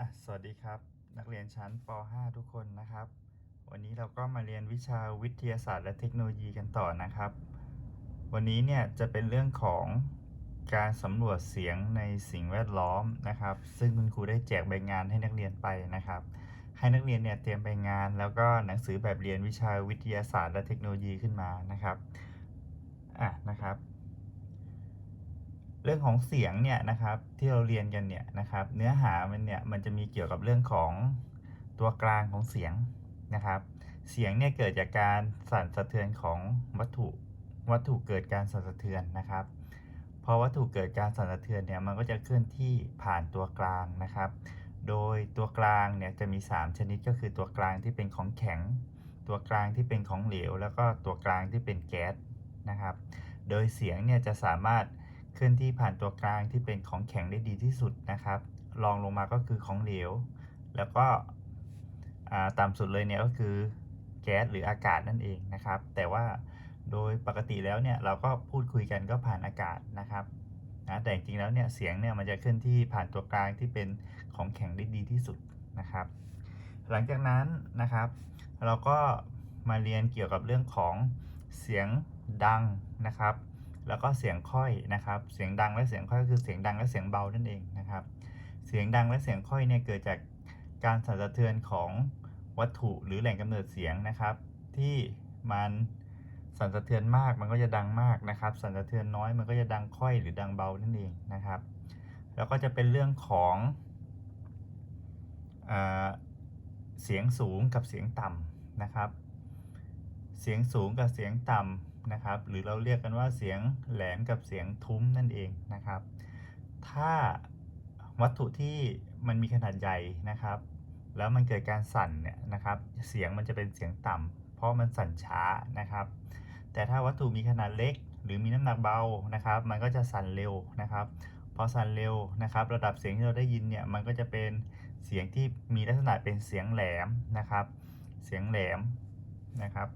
อะสวัสดีครับ นักเรียนชั้นป .5 ทุกคนนะครับ วันนี้เราก็มาเรียนวิชาวิทยาศาสตร์และเทคโนโลยีกันต่อนะครับ วันนี้เนี่ยจะเป็นเรื่องของการสำรวจเสียงในสิ่งแวดล้อมนะครับ ซึ่งคุณครูได้แจกใบงานให้นักเรียนไปนะครับ ให้นักเรียนเนี่ยเตรียมใบงาน แล้วก็หนังสือแบบเรียนวิชาวิทยาศาสตร์และเทคโนโลยีขึ้นมานะครับอะนะครับ เรื่องของเสียงเนี่ยนะครับที่เราเรียนกันเนี่ยนะครับ เนื้อหามันเนี่ยมันจะมีเกี่ยวกับเรื่องของตัวกลางของเสียงนะครับ เสียงเนี่ยเกิดจากการสั่นสะเทือนของวัตถุวัตถุเกิดการสั่นสะเทือนนะครับพอวัตถุเกิดการสั่นสะเทือนเนี่ยมันก็จะเคลื่อนที่ผ่านตัวกลางนะครับ โดยตัวกลางเนี่ยจะมี 3 ชนิดก็คือตัวกลางที่เป็นของแข็ง ตัวกลางที่เป็นของเหลว แล้วก็ตัวกลางที่เป็นแก๊สนะครับ โดยเสียงเนี่ยจะสามารถ เคลื่อนที่ผ่านตัวกลางที่เป็นของแข็งได้ดีที่สุดนะครับรองลงมาก็คือของเหลว แล้วก็ต่ำสุดเลยเนี่ยก็คือแก๊สหรืออากาศนั่นเองนะครับ แต่ว่าโดยปกติแล้วเนี่ยเราก็พูดคุยกันก็ผ่านอากาศนะครับนะแต่จริงๆแล้วเนี่ยเสียงเนี่ยมันจะเคลื่อนที่ผ่านตัวกลางที่เป็นของแข็งได้ดีที่สุดนะครับ หลังจากนั้นนะครับ เราก็มาเรียนเกี่ยวกับเรื่องของเสียงดังนะครับ แล้วก็เสียงค่อยนะครับ เสียงดังและเสียงค่อยก็คือเสียงดังและเสียงเบานั่นเองนะครับ เสียงดังและเสียงค่อยเนี่ยเกิดจากการสั่นสะเทือนของวัตถุหรือแหล่งกำเนิดเสียงนะครับ ที่มันสั่นสะเทือนมากมันก็จะดังมากนะครับ สั่นสะเทือนน้อยมันก็จะดังค่อยหรือดังเบานั่นเองนะครับ แล้วก็จะเป็นเรื่องของเอเสียงสูงกับเสียงต่ำนะครับ เสียงสูงกับเสียงต่ำ นะครับ หรือเราเรียกกันว่าเสียงแหลมกับเสียงทุ้มนั่นเองนะครับ ถ้าวัตถุที่มันมีขนาดใหญ่นะครับ แล้วมันเกิดการสั่นเนี่ยนะครับ เสียงมันจะเป็นเสียงต่ำเพราะมันสั่นช้านะครับ แต่ถ้าวัตถุมีขนาดเล็ก หรือมีน้ำหนักเบานะครับ มันก็จะสั่นเร็วนะครับพอสั่นเร็วนะครับ ระดับเสียงที่เราได้ยินเนี่ยมันก็จะเป็นเสียงที่มีลักษณะเป็นเสียงแหลมนะครับ เสียงแหลมนะครับ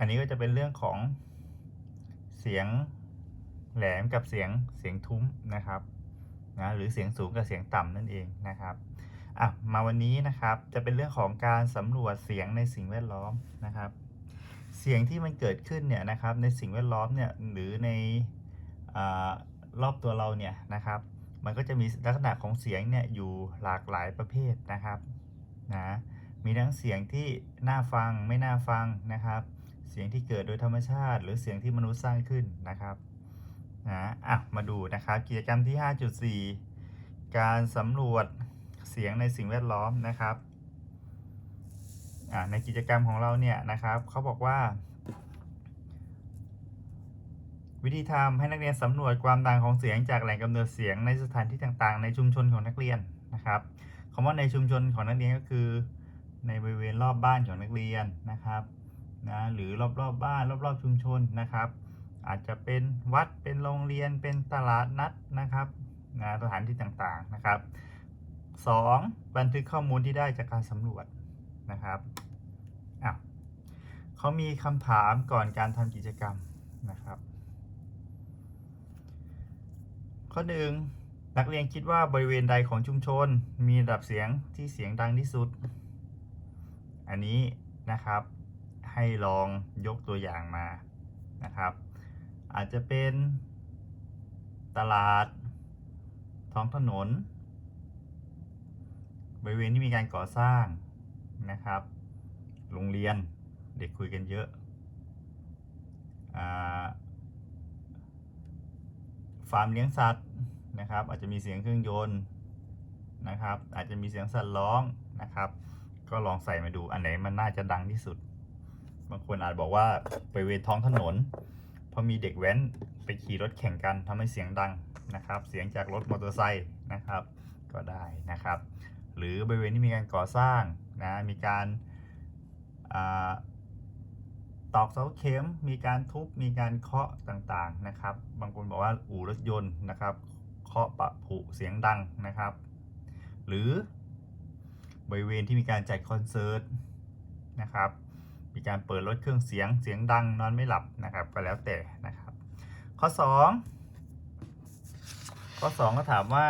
อันนี้ก็จะเป็นเรื่องของเสียงแหลมกับเสียงเสียงทุ้มนะครับนะหรือเสียงสูงกับเสียงต่ำนั่นเองนะครับอะมาวันนี้นะครับจะเป็นเรื่องของการสำรวจเสียงในสิ่งแวดล้อมนะครับ เสียงที่มันเกิดขึ้นเนี่ยนะครับในสิ่งแวดล้อมเนี่ยหรือในอรอบตัวเราเนี่ยนะครับมันก็จะมีลักษณะของเสียงเนี่ยอยู่หลากหลายประเภทนะครับนะมีทั้งเสียงที่น่าฟังไม่น่าฟังนะครับ เสียงที่เกิดโดยธรรมชาติ หรือเสียงที่มนุษย์สร้างขึ้นนะครับนะอะมาดูนะครับกิจกรรมที่ 5.4 การสำรวจเสียงในสิ่งแวดล้อมนะครับอะในกิจกรรมของเราเนี่ยนะครับเขาบอกว่า วิธีทำให้นักเรียนสำรวจความดังของเสียงจากแหล่งกำเนิดเสียงในสถานที่ต่างๆ ในชุมชนของนักเรียนนะครับคำว่าในชุมชนของนักเรียนก็คือ ในบริเวณรอบบ้านของนักเรียนนะครับ นะหรือรอบๆบบ้านรอบๆชุมชนนะครับ อาจจะเป็นวัดเป็นโรงเรียนเป็นตลาดนัดนะครับนะสถานที่ต่างๆนะครับ 2. บันทึกข้อมูลที่ได้จากการสำรวจนะครับอะเขามีคำถามก่อนการทำกิจกรรมนะครับ ข้อหนึ่งนักเรียนคิดว่าบริเวณใดของชุมชน มีระดับเสียงที่เสียงดังที่สุด อันนี้นะครับ ให้ลองยกตัวอย่างมานะครับ อาจจะเป็นตลาด ท้องถนน บริเวณที่มีการก่อสร้างนะครับ โรงเรียนเด็กคุยกันเยอะอฟาร์มเลี้ยงสัตว์นะครับ อาจจะมีเสียงเครื่องยนต์นะครับ อาจจะมีเสียงสัตว์ร้องนะครับ ก็ลองใส่มาดูอันไหนมันน่าจะดังที่สุด บางคนอาจบอกว่าบริเวณท้องถนนพราะมีเด็กแว้นไปขี่รถแข่งกันทำให้เสียงดังนะครับ เสียงจากรถมอเตอร์ไซค์นะครับ ก็ได้นะครับ หรือบริเวณที่มีการก่อสร้างนะมีการาตอกเสาเข็ม มีการทุบ มีการเคาะต่างๆนะครับ บางคนบอกว่าอู่รถยนต์นะครับ เคาะปะผุเสียงดังนะครับ หรือบริเวณที่มีการจัดคอนเสิร์ตนะครับ มีการเปิดรถเครื่องเสียงเสียงดังนอนไม่หลับนะครับ ก็แล้วแต่นะครับ ข้อ 2 ข้อ 2 ก็ถามว่า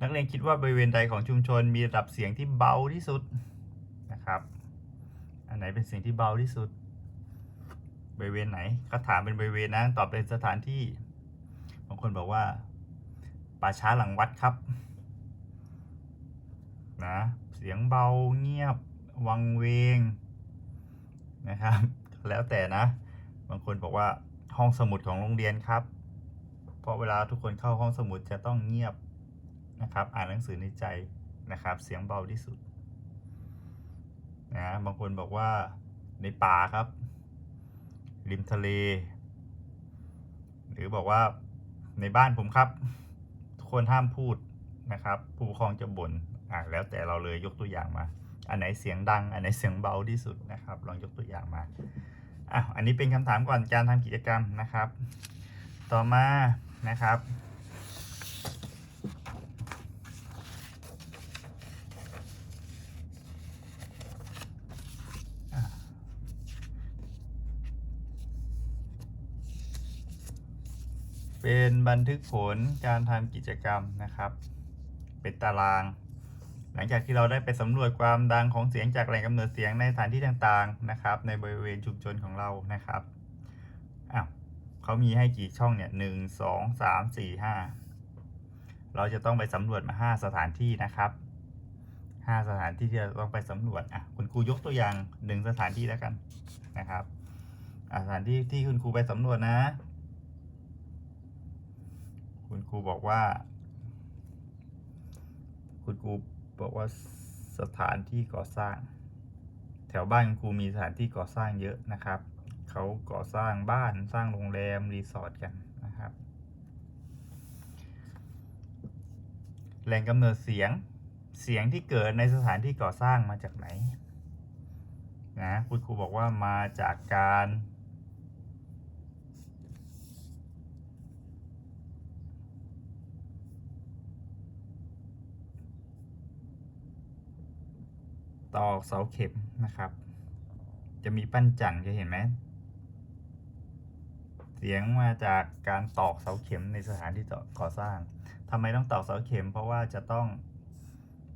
นักเรียนคิดว่าบริเวณใดของชุมชนมีระดับเสียงที่เบาที่สุดนะครับ อันไหนเป็นเสียงที่เบาที่สุด บริเวณไหนเขาถามเป็นบริเวณนะตอบเป็นสถานที่บางคนบอกว่าป่าช้าหลังวัดครับนะเสียงเบาเงียบ วังเวง นะครับ แล้วแต่นะ บางคนบอกว่าห้องสมุดของโรงเรียนครับ เพราะเวลาทุกคนเข้าห้องสมุดจะต้องเงียบนะครับ อ่านหนังสือในใจนะครับ เสียงเบาที่สุดนะบางคนบอกว่าในป่าครับ ริมทะเล หรือบอกว่าในบ้านผมครับ ทุกคนห้ามพูดนะครับ ผู้ปกครองจะบ่นอ่าแล้วแต่เราเลยยกตัวอย่างมา อันไหนเสียงดัง อันไหนเสียงเบาที่สุดนะครับ ลองยกตัวอย่างมาอะอันนี้เป็นคำถามก่อนการทำกิจกรรมนะครับ ต่อมานะครับ เป็นบันทึกผลการทำกิจกรรมนะครับ เป็นตาราง หลังจากที่เราได้ไปสำรวจความดังของเสียงจากแหล่งกำเนิดเสียงในสถานที่ต่างๆนะครับ ในบริเวณชุมชนของเรานะครับอ้าวเขามีให้กี่ช่องเนี่ยหนึ่งสองสามสี่ห้าเราจะต้องไปสำรวจมาห้าสถานที่นะครับห้าสถานที่ที่เราต้องไปสำรวจอะคุณครูยกตัวอย่างหนึ่งสถานที่แล้วกันนะครับสถานที่ที่คุณครูไปสำรวจนะ คุณครูบอกว่า คุณครู บอกว่าสถานที่ก่อสร้าง แถวบ้านคุณครูมีสถานที่ก่อสร้างเยอะนะครับ เขาก่อสร้างบ้านสร้างโรงแรมรีสอร์ทกันนะครับ แหล่งกำเนิดเสียงเสียงที่เกิดในสถานที่ก่อสร้างมาจากไหนนะคุณครูบอกว่ามาจากการ ตอกเสาเข็มนะครับ จะมีปั้นจันทร์จะเห็นไหมเสียงมาจากการตอกเสาเข็มในสถานที่ก่อสร้างทำไมต้องตอกเสาเข็ม เพราะว่าจะต้อง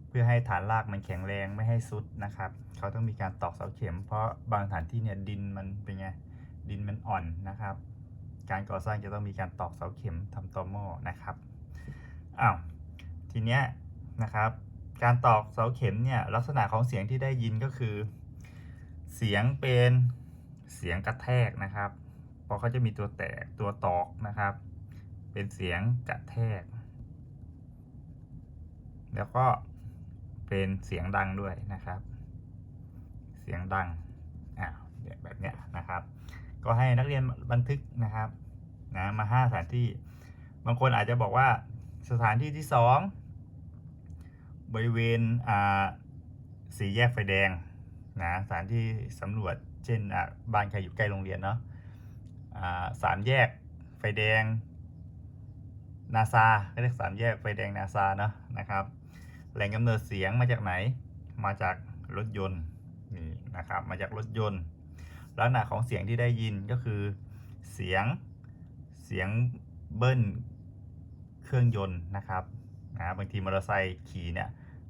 เพื่อให้ฐานรากมันแข็งแรงไม่ให้ซุดนะครับ เขาต้องมีการตอกเสาเข็ม เพราะบางสถานที่เนี่ยดินมันเป็นไงดินมันอ่อนนะครับ การก่อสร้างจะต้องมีการตอกเสาเข็มทำตอหม้อนะครับอ้าวทีเนี้ยนะครับ การตอกเสาเข็มเนี่ยลักษณะของเสียงที่ได้ยินก็คือ เสียงเป็นเสียงกระแทกนะครับเพราะเขาจะมีตัวแตกตัวตอกนะครับ เป็นเสียงกระแทก แล้วก็เป็นเสียงดังด้วยนะครับ เสียงดังอ่าแบบเนี้ยนะครับ ก็ให้นักเรียนบันทึกนะครับนะมาห้าสถานที่ บางคนอาจจะบอกว่าสถานที่ที่สอง บริเวณอ่าสี่แยกไฟแดงนะสถานที่สำรวจเช่นอ่าบ้านใครอยู่ใกล้โรงเรียนเนาะอ่าสามแยกไฟแดงนาซาก็เรียกสามแยกไฟแดงนาซาเนาะนะครับ แหล่งกำเนิดเสียงมาจากไหน มาจากรถยนต์นี่นะครับมาจากรถยนต์ ลักษณะของเสียงที่ได้ยินก็คือเสียงเสียงเบิ้ลเครื่องยนต์นะครับนะบางทีมอเตอร์ไซค์ขี่เนี่ย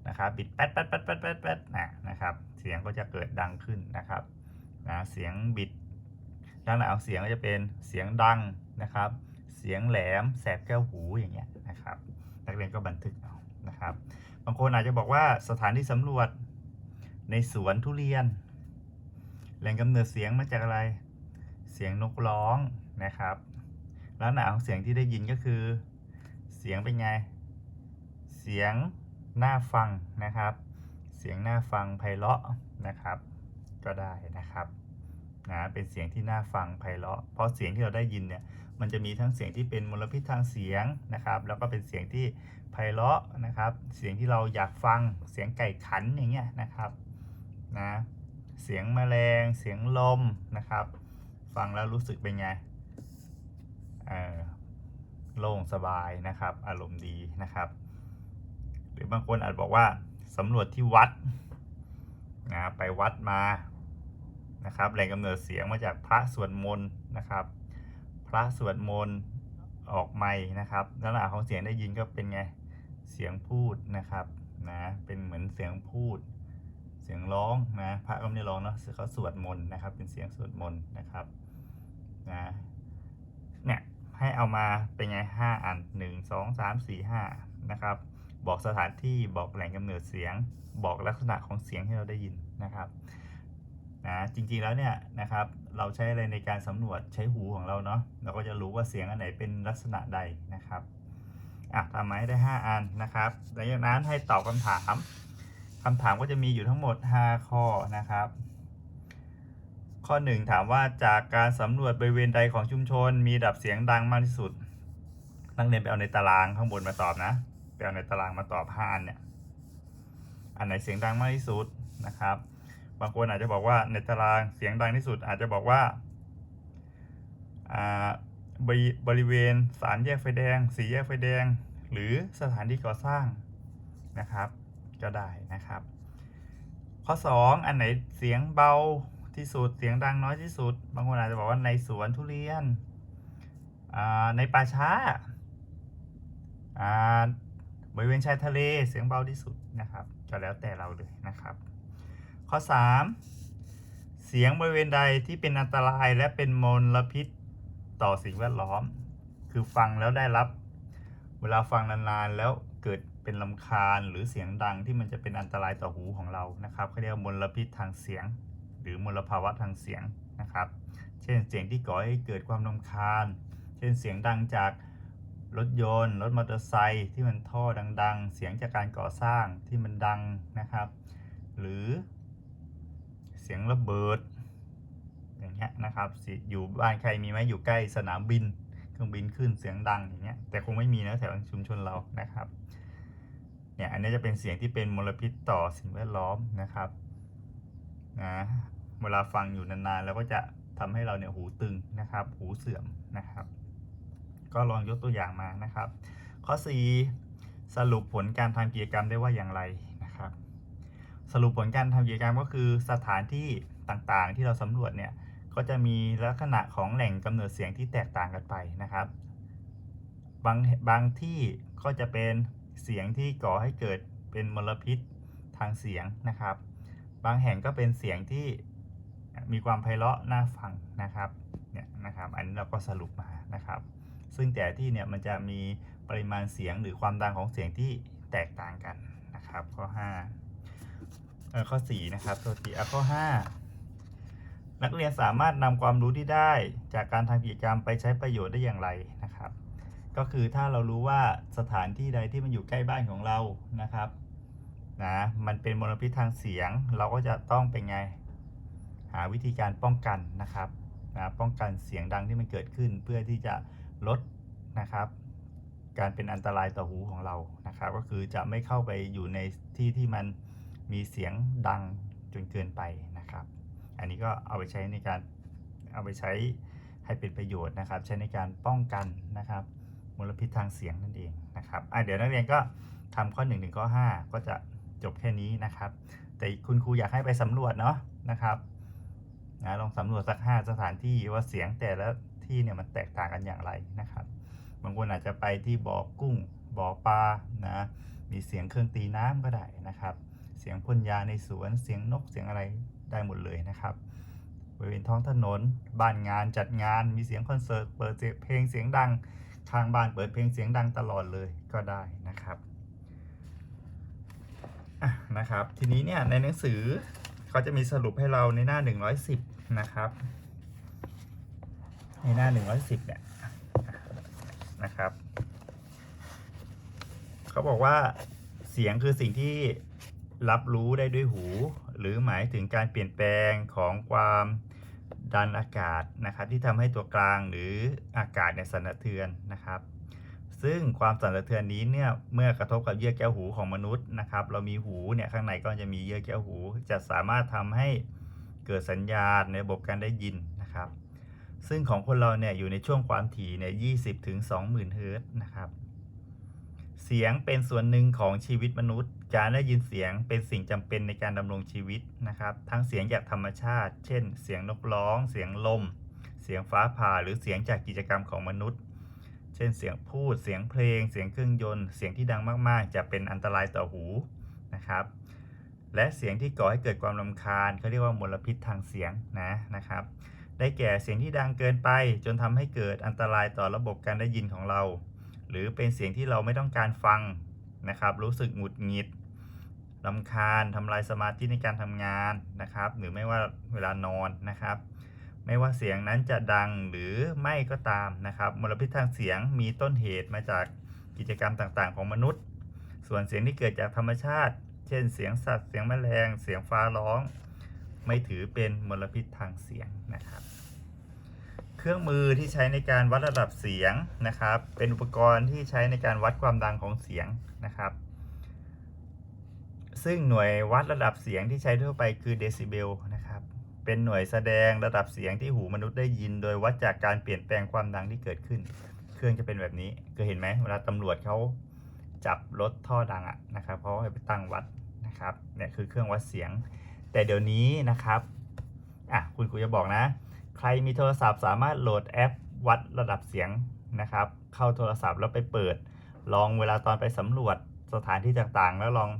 นะครับบิดแป๊ดแป๊ดแป๊ดแป๊ดแป๊ดแป๊ดนะนะครับ เสียงก็จะเกิดดังขึ้นนะครับนะเสียงบิดลักษณะของเสียงก็จะเป็นเสียงดังนะครับ เสียงแหลมแสบแก้วหูอย่างเงี้ยนะครับนักเรียนก็บันทึกเอานะครับ บางคนอาจจะบอกว่าสถานที่สำรวจในสวนทุเรียน แหล่งกำเนิดเสียงมาจากอะไร เสียงนกร้องนะครับลักษณะของเสียงที่ได้ยินก็คือ เสียงเป็นไง เสียง น่าฟังนะครับ เสียงน่าฟังไพเราะนะครับ ก็ได้นะครับนะเป็นเสียงที่น่าฟังไพเราะ เพราะเสียงที่เราได้ยินเนี่ยมันจะมีทั้งเสียงที่เป็นมลพิษทางเสียงนะครับ แล้วก็เป็นเสียงที่ไพเราะนะครับ เสียงที่เราอยากฟังเสียงไก่ขันอย่างเงี้ยนะครับนะเสียงแมลง เสียงลมนะครับ ฟังแล้วรู้สึกเป็นไงเออโล่งสบายนะครับ อารมณ์ดีนะครับ รือบางคนอาจบอกว่าสำรวจที่วัดนะไปวัดมานะครับแหล่งกำเนิดเสียงมาจากพระสวดมนต์นะครับ พระสวดมนต์ออกไม่นะครับลักษณะของเสียงได้ยินก็เป็นไงเสียงพูดนะครับนะเป็นเหมือนเสียงพูด เสียงร้องนะพระก็ไม่ได้ร้องเนาะเขาสวดมนต์นะครับ เป็นเสียงสวดมนต์นะครับนะเนี่ยให้เอามาเป็นไงห้าอันหนึ่งสองสามสี่ห้านะครับ บอกสถานที่บอกแหล่งกำเนิดเสียง บอกลักษณะของเสียงที่เราได้ยินนะครับนะจริงๆแล้วเนี่ยนะครับเราใช้อะไรในการสำรวจใช้หูของเราเนาะเราก็จะรู้ว่าเสียงอันไหนเป็นลักษณะใดนะครับอะทำมาให้ได้ 5 อันนะครับหลังจากนั้นให้ตอบคำถามคำถามก็จะมีอยู่ทั้งหมด 5 ข้อนะครับ ข้อ 1 ถามว่าจากการสำรวจบริเวณใดของชุมชน มีดับเสียงดังมากที่สุดนักเรียนไปเอาในตารางข้างบนมาตอบนะ ไปเอาในตารางมาตอบ5อันเนี่ย อันไหนเสียงดังมากที่สุดนะครับ บางคนอาจจะบอกว่าในตารางเสียงดังที่สุด อาจจะบอกว่าบริบริเวณสามแยกไฟแดงสีแยกไฟแดง หรือสถานที่ก่อสร้างนะครับ ก็ได้นะครับ ข้อ 2 อันไหนเสียงเบาที่สุดเสียงดังน้อยที่สุด บางคนอาจจะบอกว่าในสวนทุเรียนในป่าช้า บริเวณชายทะเลเสียงเบาที่สุดนะครับก็แล้วแต่เราเลยนะครับ ข้อ 3 เสียงบริเวณใดที่เป็นอันตรายและเป็นมลพิษต่อสิ่งแวดล้อม คือฟังแล้วได้รับ เวลาฟังนานๆแล้วเกิดเป็นลำคาญหรือเสียงดังที่มันจะเป็นอันตรายต่อหูของเรานะครับเขาเรียกมลพิษทางเสียง หรือมลภาวะทางเสียงนะครับ เช่นเสียงที่ก่อให้เกิดความรำคาญ เช่นเสียงดังจาก รถยนต์ รถมอเตอร์ไซค์ที่มันท่อดัง ๆ เสียงจากการก่อสร้างที่มันดังนะครับ หรือเสียงระเบิด อย่างเงี้ยนะครับอยู่บ้านใครมีไหมอยู่ใกล้สนามบินเครื่องบินขึ้นเสียงดังอย่างเงี้ยแต่คงไม่มีนะแถวชุมชนเรานะครับเนี่ยอันนี้จะเป็นเสียงที่เป็นมลพิษต่อสิ่งแวดล้อมนะครับนะเวลาฟังอยู่นานๆ แล้วก็จะทำให้เราเนี่ยหูตึงนะครับ หูเสื่อมนะครับ ก็ลองยกตัวอย่างมานะครับ ข้อ 4 สรุปผลการทำกิจกรรมได้ว่าอย่างไรนะครับ สรุปผลการทำกิจกรรมก็คือสถานที่ต่างๆที่เราสำรวจเนี่ยก็จะมีลักษณะของแหล่งกำเนิดเสียงที่แตกต่างกันไปนะครับ บางบางที่ก็จะเป็นเสียงที่ก่อให้เกิดเป็นมลพิษทางเสียงนะครับ บางแห่งก็เป็นเสียงที่มีความไพเราะน่าฟังนะครับเนี่ยนะครับ อันนี้เราก็สรุปมานะครับ ซึ่งแต่ที่เนี่ยมันจะมีปริมาณเสียงหรือความดังของเสียงที่แตกต่างกันนะครับข้อ5เออข้อ4นะครับตัวทีอ่ข้อ 5 นักเรียนสามารถนำความรู้ที่ได้จากการทำกิจกรรมไปใช้ประโยชน์ได้อย่างไรนะครับ ก็คือถ้าเรารู้ว่าสถานที่ใดที่มันอยู่ใกล้บ้านของเรานะครับนะมันเป็นมลพิษทางเสียงเราก็จะต้องเป็นไง หาวิธีการป้องกันนะครับนะป้องกันเสียงดังที่มันเกิดขึ้นเพื่อที่จะ ลดนะครับ การเป็นอันตรายต่อหูของเรานะครับ ก็คือจะไม่เข้าไปอยู่ในที่ที่มันมีเสียงดังจนเกินไปนะครับ อันนี้ก็เอาไปใช้ในการเอาไปใช้ให้เป็นประโยชน์นะครับ ใช้ในการป้องกันนะครับมลพิษทางเสียงนั่นเองนะครับอะเดี๋ยวนักเรียนก็ทำข้อ1ถึงข้อ 5 ก็จะจบแค่นี้นะครับ แต่คุณครูอยากให้ไปสำรวจเนาะนะครับนะลองสำรวจสัก 5 สถานที่ว่าเสียงแต่ละ ที่เนี่ยมันแตกต่างกันอย่างไรนะครับ บางคนอาจจะไปที่บ่อกุ้งบ่อปลานะมีเสียงเครื่องตีน้ำก็ได้นะครับ เสียงพ่นยาในสวนเสียงนกเสียงอะไรได้หมดเลยนะครับบริเวณท้องถนน บ้านงานจัดงาน มีเสียงคอนเสิร์ตเปิดเพลงเสียงดังข้างบ้านเปิดเพลงเสียงดังตลอดเลยก็ได้นะครับะนะครับ ทีนี้เนี่ยในหนังสือเขาจะมีสรุปให้เราในหน้า 110 นะครับ ในหน้า110เนี่ยนะครับ เขาบอกว่าเสียงคือสิ่งที่รับรู้ได้ด้วยหู หรือหมายถึงการเปลี่ยนแปลงของความดันอากาศนะครับ ที่ทำให้ตัวกลางหรืออากาศเนี่ยสั่นสะเทือนนะครับ ซึ่งความสั่นสะเทือนนี้เนี่ยเมื่อกระทบกับเยื่อแก้วหูของมนุษย์นะครับ เรามีหูเนี่ยข้างในก็จะมีเยื่อแก้วหู จะสามารถทำให้เกิดสัญญาณในระบบการได้ยินนะครับ ซึ่งของคนเราเนี่ยอยู่ในช่วงความถี่เนี่ย20ถึง20,000เฮิร์ตนะครับ เสียงเป็นส่วนหนึ่งของชีวิตมนุษย์ การได้ยินเสียงเป็นสิ่งจำเป็นในการดำรงชีวิตนะครับ ทั้งเสียงจากธรรมชาติ เช่น เสียงนกร้อง เสียงลม เสียงฟ้าผ่าหรือเสียงจากกิจกรรมของมนุษย์ เช่นเสียงพูด เสียงเพลง เสียงเครื่องยนต์ เสียงที่ดังมากๆ จะเป็นอันตรายต่อหูนะครับและเสียงที่ก่อให้เกิดความรำคาญเขาเรียกว่ามลพิษทางเสียงนะนะครับ ได้แก่เสียงที่ดังเกินไป จนทำให้เกิดอันตรายต่อระบบการได้ยินของเรา หรือเป็นเสียงที่เราไม่ต้องการฟังนะครับ รู้สึกหงุดหงิดลำคาญทำลายสมาธิในการทำงานนะครับ หรือไม่ว่าเวลานอนนะครับ ไม่ว่าเสียงนั้นจะดังหรือไม่ก็ตามนะครับ มลพิษทางเสียงมีต้นเหตุมาจากกิจกรรมต่างๆ ของมนุษย์ ส่วนเสียงที่เกิดจากธรรมชาติ เช่น เสียงสัตว์ เสียงแมลง เสียงฟ้าร้อง ไม่ถือเป็นมลพิษทางเสียงนะครับ เครื่องมือที่ใช้ในการวัดระดับเสียงนะครับ เป็นอุปกรณ์ที่ใช้ในการวัดความดังของเสียงนะครับ ซึ่งหน่วยวัดระดับเสียงที่ใช้ทั่วไปคือเดซิเบลนะครับ เป็นหน่วยแสดงระดับเสียงที่หูมนุษย์ได้ยิน โดยวัดจากการเปลี่ยนแปลงความดังที่เกิดขึ้น เครื่องจะเป็นแบบนี้เคยเห็นไหมเวลาตำรวจเขาจับรถท่อดังอะนะครับเขาให้ไปตั้งวัดนะครับเนี่ยคือเครื่องวัดเสียง แต่เดี๋ยวนี้นะครับอะคุณครูจะบอกนะ ใครมีโทรศัพท์สามารถโหลดแอปวัดระดับเสียงนะครับ เข้าโทรศัพท์แล้วไปเปิด ลองเวลาตอนไปสำรวจสถานที่ต่างๆ แล้วลอง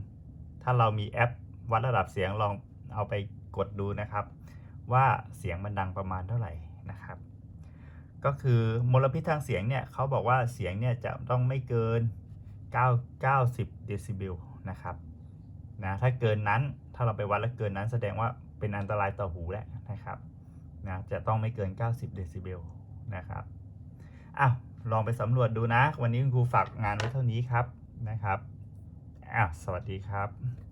ถ้าเรามีแอปวัดระดับเสียงลองเอาไปกดดูนะครับ ว่าเสียงมันดังประมาณเท่าไหร่นะครับ ก็คือมลพิษทางเสียงเนี่ยเขาบอกว่าเสียงเนี่ยจะต้องไม่เกิน 9 90เดซิเบลนะครับนะถ้าเกินนั้นถ้าเราไปวัดแล้วเกินนั้นแสดงว่าเป็นอันตรายต่อหูแล้วนะครับ นะจะต้องไม่เกิน 90 เดซิเบลนะครับอ้าวลองไปสำรวจดูนะ วันนี้คุณครูฝากงานไว้เท่านี้ครับนะครับอ้าวสวัสดีครับ